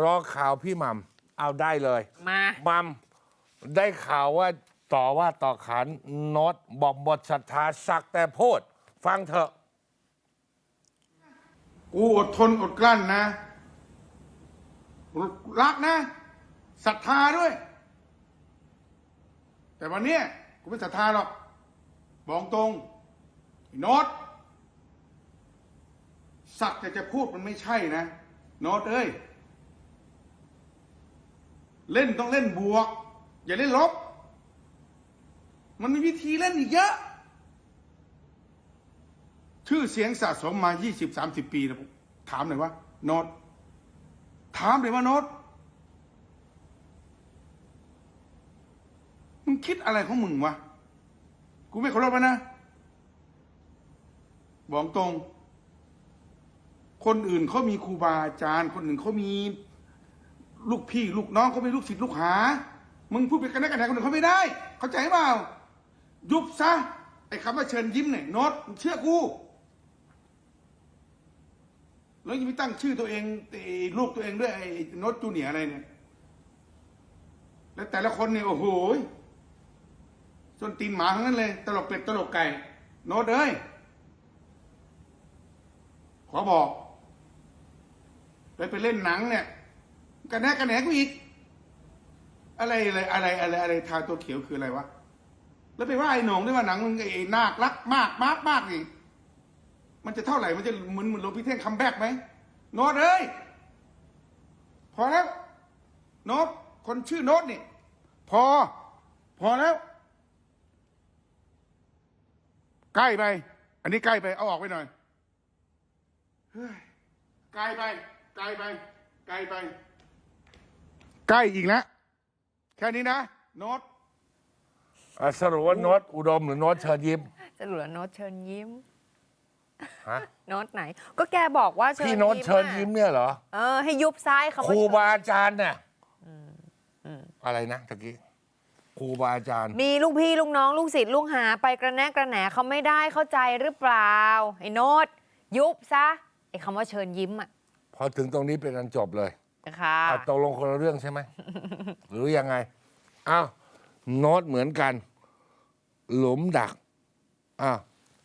รอข่าวพี่หมัมเอาได้เลยมามัมได้ข่าวว่าต่อว่าต่อขานโน้ตบอกบทศรัทธาสักแต่พูด ฟังเถอะ กูอดทนอดกลั้นนะ รักนะศรัทธาด้วย แต่วันเนี้ยกูไม่ศรัทธาหรอกบอกตรงไอ้โนตสักแต่จะพูดมันไม่ใช่นะโนตเอ้ย เล่นต้องเล่นบวก อย่าเล่นลบ มันมีวิธีเล่นอีกเยอะ ชื่อเสียงสะสมมา20 30ปีนะผมถามหน่อยว่าโนตถามเลยว่าโนตมึงคิดอะไรของมึงวะ กูไม่เคารพนะ บอกตรง คนอื่นเขามีครูบาอาจารย์ คนอื่นเขามี ลูกพี่ลูกน้องเขามีลูกศิษย์ลูกหา มึงพูดไปกันได้กันไหนคนอื่นเขาไม่ได้ เข้าใจเปล่า ยุบซะ ไอ้คำว่าเชิญยิ้มเนี่ยโน้ตมึงเชื่อกู แล้วยังไม่ตั้งชื่อตัวเองไอ้ลูกตัวเองด้วยไอ้โน้ตจูเนียอะไรเนี่ย แล้วแต่ละคนเนี่ยโอ้โหจนตีนหมาทั้งนั้นเลย ตลกเป็ดตลกไก่ โน้ตเอ้ย ขอบอกไปไปเล่นหนังเนี่ย กันแน่กันแหนกูอีก อะไรอะไรอะไรอะไรอะไรทาตัวเขียวคืออะไรวะแล้วไปว่าไอ้หนงด้วยว่าหนังมึงไอ้นาครักมากมากมากนี่มันจะเท่าไหร่มันจะเหมือนเหมือนหลพี่เท่งคัมแบ็กไหมโน้ตเอ้ยพอแล้วโน้ตคนชื่อโน้ตนี่ พอ พอแล้ว ใกล้ไป อันนี้ใกล้ไป เอาออกไปหน่อยเฮ้ยไกลไปไกลไปไกลไป ใกล้อีกแล้วแค่นี้นะโน้ตอะสรุปว่าโน้ตอุดมหรือโน้ตเชิญยิ้มจะเหลือโน้ตเชิญยิ้ม ฮะโน้ตไหน ก็แกบอกว่าเชิญพี่โน้ตเชิญอะยิ้มเนี่ยเหรอเออ ให้ยุบซ้ายเขาครูบาอาจารย์เนี่ยอะไรนะตะกี้ครูบาอาจารย์ มีลูกพี่ลูกน้องลูกศิษย์ลูกหาไปกระแนกกระแหนเขาไม่ได้เข้าใจหรือเปล่า ไอ้โน้ตยุบซะไอ้คำว่าเชิญยิ้มอะ พอถึงตรงนี้เป็นอันจบเลยนะ คะอะตกลงคนละเรื่องใช่ไหม หรือยังไงอ้าวโน้ตเหมือนกัน หลุมดักอ้าว